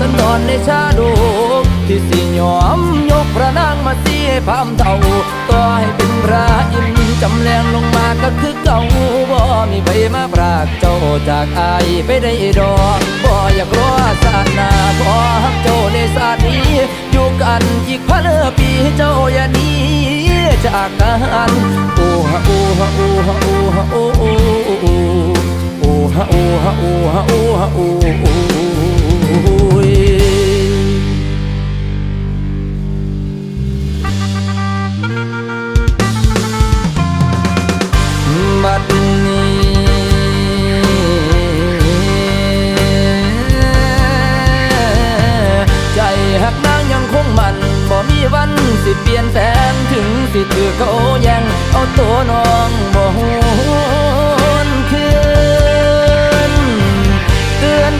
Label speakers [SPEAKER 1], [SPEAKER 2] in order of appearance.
[SPEAKER 1] สันนนนในชาดกที่สิยอมยกพระนางมาเสียพามเท่าต่อให้เป็นพระอินทร์จำแรงลงมาก็คือเก่าบ่มีใครมาปรากเจ้าจากอายไปได้ดอกบ่อยากรอศาสนาขอฮักเจ้าในศาสนี้ อยู่กันอีกพันปีเจ้าอย่าหนี้จากกันโอ้ฮะโอ้ฮะโอ้ฮะโอ้ฮะโอ้โอ้โอ้โอ้ฮะโอ้ฮะโอ้ฮะโอ้ฮะโอ้ ก็โอยังเอาตัวน้อง